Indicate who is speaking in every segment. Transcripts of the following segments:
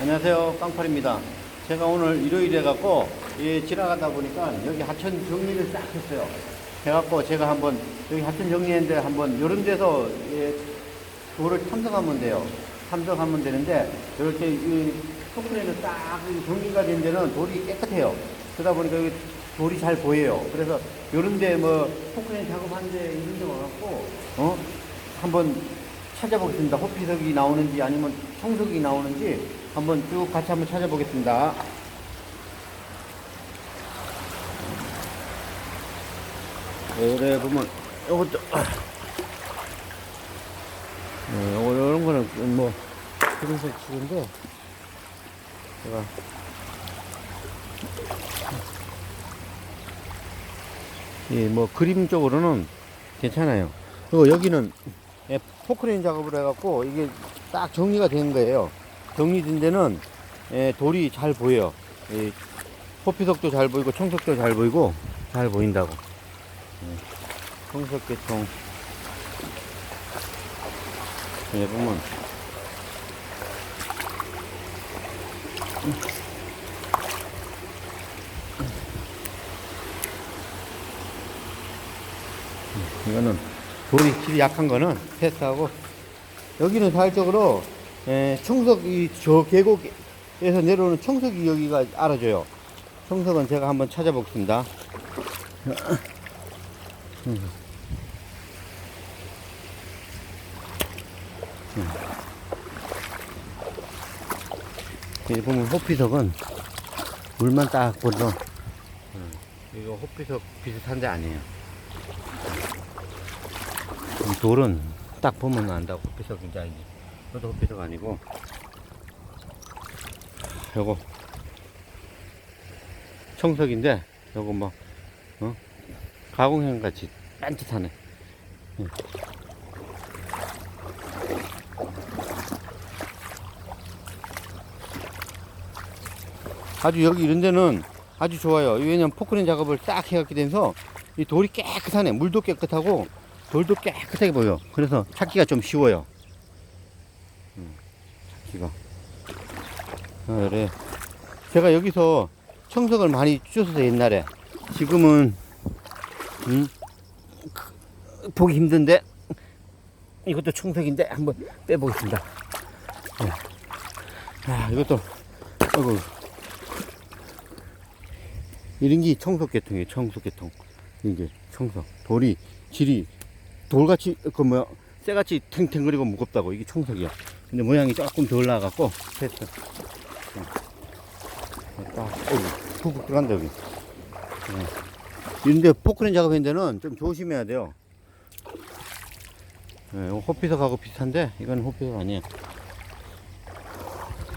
Speaker 1: 안녕하세요. 깡팔입니다. 제가 오늘 일요일에 갖고 예, 지나가다 보니까 여기 하천 정리를 싹 했어요. 해갖고 제가 한번 여기 하천 정리했는데 한번 이런 데서 예, 돌을 탐색하면 돼요. 탐색하면 되는데 이렇게 이 콘크리트는 딱 정리가 된 데는 돌이 깨끗해요. 그러다 보니까 여기 돌이 잘 보여요. 그래서 이런 데뭐 콘크리트 작업한 데 이런 데 와갖고 어 한번 찾아보겠습니다. 호피석이 나오는지 아니면 청석이 나오는지 한번 쭉 같이 한번 찾아보겠습니다. 요래 보면 요것도 네, 요거 요런 거는 뭐 그래서 치는데 제가 이뭐 그림 쪽으로는 괜찮아요. 그리고 여기는 예, 포크레인 작업을 해갖고 이게 딱 정리가 된 거예요. 정리된 데는 예, 돌이 잘 보여요. 이 호피석도 잘 보이고 청석도 잘 보이고 잘 보인다고. 예, 청석계통 예, 보면 이거는 돌이 질이 약한 거는 패스하고 여기는 사실적으로 에, 청석 이 저 계곡에서 내려오는 청석이 여기가 알아줘요. 청석은 제가 한번 찾아보겠습니다. 음. 음. 여기 보면 호피석은 물만 딱 보죠. 음, 이거 호피석 비슷한 데 아니에요. 이 돌은 딱 보면 안다고 호피석인지 아닌지. 호피석 아니고. 요거 청석인데 요거 뭐 어? 가공형 같이. 응. 아주 여기 이런 데는 아주 좋아요. 왜냐면 포크레인 작업을 싹 해갖게 돼서 이 돌이 깨끗하네. 물도 깨끗하고 돌도 깨끗하게 보여. 그래서 찾기가 좀 쉬워요. 음, 찾기가. 아, 그래. 제가 여기서 청석을 많이 주셨어요, 옛날에. 지금은, 음, 크- 보기 힘든데, 이것도 청석인데, 한번 빼보겠습니다. 예. 아, 이것도, 아이고. 이런 게 청석계통이에요, 청석계통. 이게 청석. 돌이, 질이, 돌같이, 그 뭐야, 쇠같이 탱탱거리고 무겁다고. 이게 청석이야. 근데 모양이 조금 덜 나갖고, 됐어. 딱, 어이, 푹푹 들어간다, 여기. 예. 이런데 포크레인 작업하는 데는 좀 조심해야 돼요. 예, 이거 호피석하고 비슷한데, 이건 호피석 아니에요.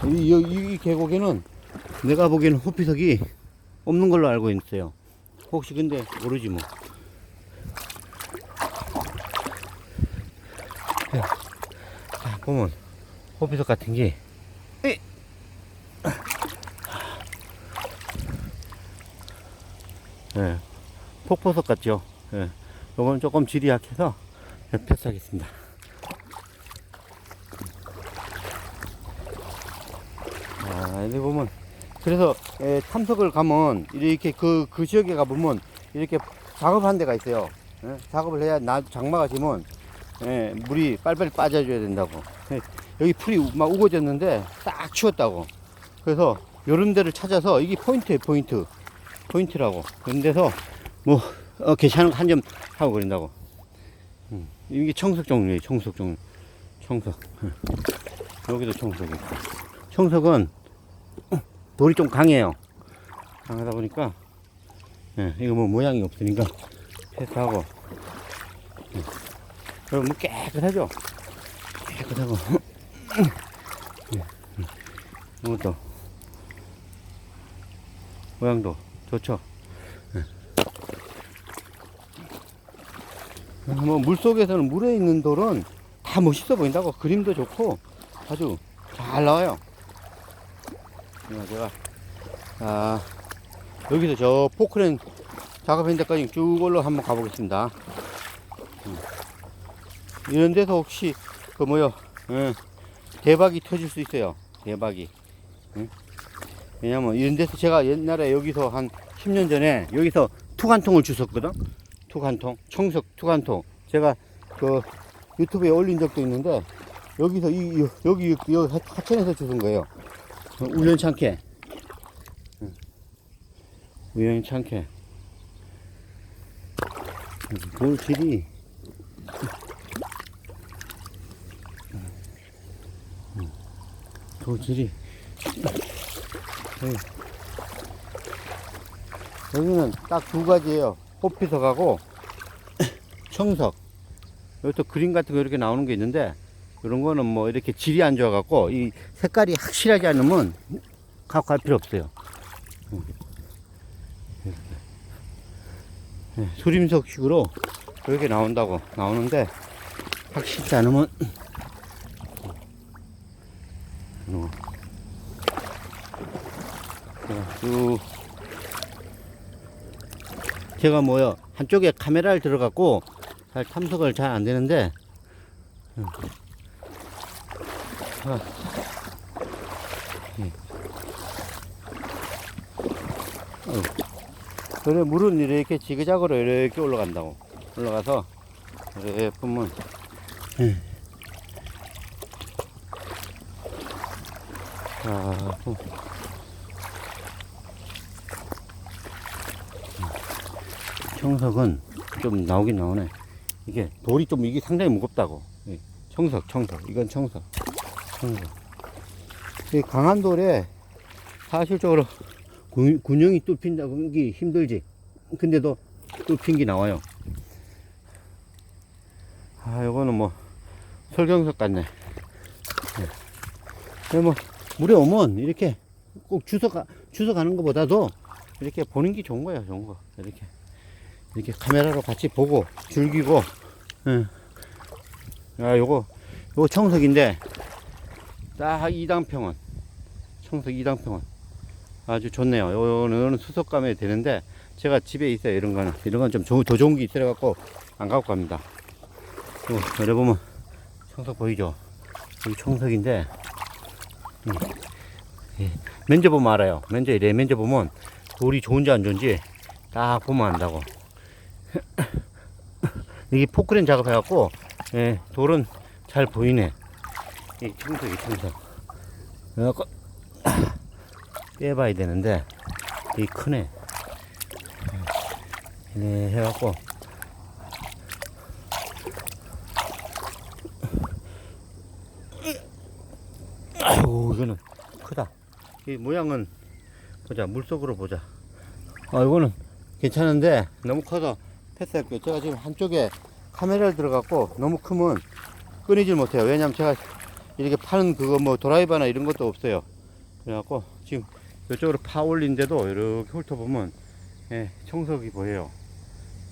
Speaker 1: 이, 이, 이 계곡에는 내가 보기에는 호피석이 없는 걸로 알고 있어요. 혹시 근데 모르지 뭐. 예. 자, 보면 호피석 같은 게 이- 예, 폭포석 같죠. 예, 요건 조금 질이 약해서 패스하겠습니다. 아, 여기 보면 그래서 예, 탐석을 가면 이렇게 그, 그 지역에 가 보면 이렇게 작업한 데가 있어요. 예, 작업을 해야 나 장마가 지면 예, 물이 빨리빨리 빠져줘야 된다고. 예, 여기 풀이 우- 막 우거졌는데 딱 치웠다고. 그래서 이런 데를 찾아서 이게 포인트예요, 포인트. 포인트라고. 그런 데서 뭐 어, 괜찮은 거 한 점 하고 그런다고. 음, 이게 청석 종류예요, 청석 종류. 청석. 예. 여기도 청석이 있고. 청석은 돌이 좀 강해요. 강하다 보니까, 예, 이거 뭐 모양이 없으니까 패스하고. 예. 그리고 뭐 깨끗하죠? 깨끗하고. 예, 음. 이것도 모양도 좋죠? 예. 뭐 물속에서는 물에 있는 돌은 다 멋있어 보인다고 그림도 좋고 아주 잘 나와요. 그래서 제가 아 여기서 저 포크레인 작업한 데까지 쭉 올라 한번 가보겠습니다. 음. 이런 데서 혹시 그 뭐요 예, 대박이 터질 수 있어요. 대박이 응? 왜냐면 이런 데서 제가 옛날에 여기서 한 10년 전에 여기서 투간통을 주웠거든. 투간통, 청석 투간통. 제가 그 유튜브에 올린 적도 있는데 여기서 이, 이- 여기 여기 하천에서 주운 거예요. 어, 우연찮게. 응. 우연찮게. 돌 질이 돌 질이 여기. 여기는 딱 두 가지예요. 호피석하고 청석. 여기 또 그림 같은 거 이렇게 나오는 게 있는데 이런 거는 뭐 이렇게 질이 안 좋아 갖고 이 색깔이 확실하지 않으면 갖고 갈 필요 없어요. 네, 수림석식으로 이렇게 나온다고 나오는데 확실치 않으면 어. 제가 쭉 제가 뭐요 한쪽에 카메라를 들어갖고 잘 탐색을 잘 안 되는데 음. 아. 예. 그래 물은 이렇게 지그작으로 이렇게 올라간다고 올라가서 이렇게 보면 예. 자, 보- 청석은 좀 나오긴 나오네. 이게 돌이 좀 이게 상당히 무겁다고. 예, 청석, 청석. 이건 청석. 청석. 이 강한 돌에 사실적으로 군, 군형이 뚫힌다고 기 힘들지. 근데도 뚫힌 게 나와요. 아, 요거는 뭐 설경석 같네. 예. 뭐 물에 오면 이렇게 꼭 주워 가, 주워 가는 것보다도 이렇게 보는 게 좋은 거예요, 좋은 거. 이렇게. 이렇게 카메라로 같이 보고 즐기고 예. 야 요거 요거 청석인데 딱 이당평원 청석 이당평원 아주 좋네요 요거는 수석감에 되는데 제가 집에 있어요 이런 거는 이런 건 좀 더 좋은 게 있어 갖고 안 갖고 갑니다 요, 여기 보면 청석 보이죠 여기 청석인데 음. 예. 만져보면 알아요 만져 이래 만져보면 돌이 좋은지 안 좋은지 딱 보면 안다고 이게 포크레인 작업해갖고 예, 돌은 잘 보이네. 이 청석이 청석. 그래갖고 빼봐야 되는데 이 크네. 네 해갖고 아이고 이거는 크다. 이 모양은 보자 물속으로 보자. 아 이거는 괜찮은데 너무 커서 패스할게요. 제가 지금 한쪽에 카메라를 들어갖고 너무 크면 끊이질 못해요. 왜냐면 제가 이렇게 파는 그거 뭐 드라이버나 이런 것도 없어요. 그래갖고 지금 이쪽으로 파 올린데도 이렇게 훑어보면 예, 청석이 보여요.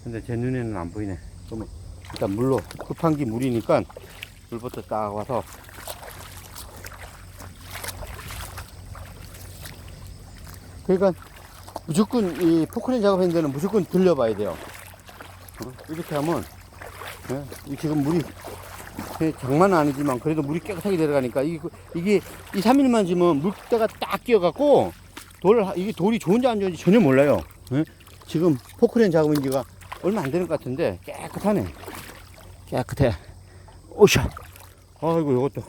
Speaker 1: 근데 제 눈에는 안 보이네. 그러면 일단 물로 급한 게 물이니까 물부터 딱 와서 그러니까 무조건 이 포크레인 작업하는 데는 무조건 들려봐야 돼요. 어? 이렇게 하면 예? 이 지금 물이 예, 장난은 아니지만 그래도 물이 깨끗하게 들어가니까 이, 이게 2, 3일만 지면 물때가 딱 끼어갖고 돌 이게 돌이 좋은지 안 좋은지 전혀 몰라요. 예? 지금 포크레인 작업한 지가 얼마 안 되는 것 같은데 깨끗하네. 깨끗해. 오샤. 아이고 요것도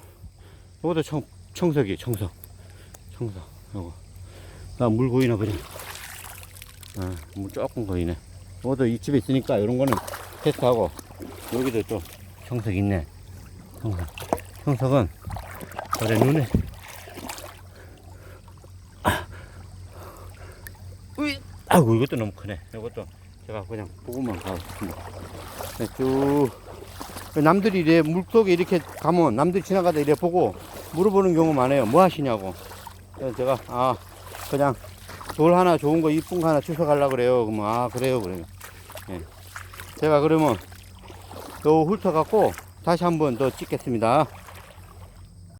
Speaker 1: 요것도 청, 청석이 청석. 청석. 요거. 나 물 보이나 보자. 아, 물 조금 보이네. 뭐도 이 집에 있으니까 이런 거는 테스트하고 여기도 좀 청석 있네. 청석. 청석은 그래 눈에 아. 아이고 이것도 너무 크네. 이것도 제가 그냥 보고만 가겠습니다. 네, 쭉 남들이 이래 물속에 이렇게 가면 남들이 지나가다 이래 보고 물어보는 경우 많아요. 뭐 하시냐고. 제가 아 그냥 돌 하나 좋은 거 이쁜 거 하나 가려고 그래요. 그러면 아 그래요 그래요. 예. 제가 그러면 요 훑어 갖고 다시 한번 더 찍겠습니다.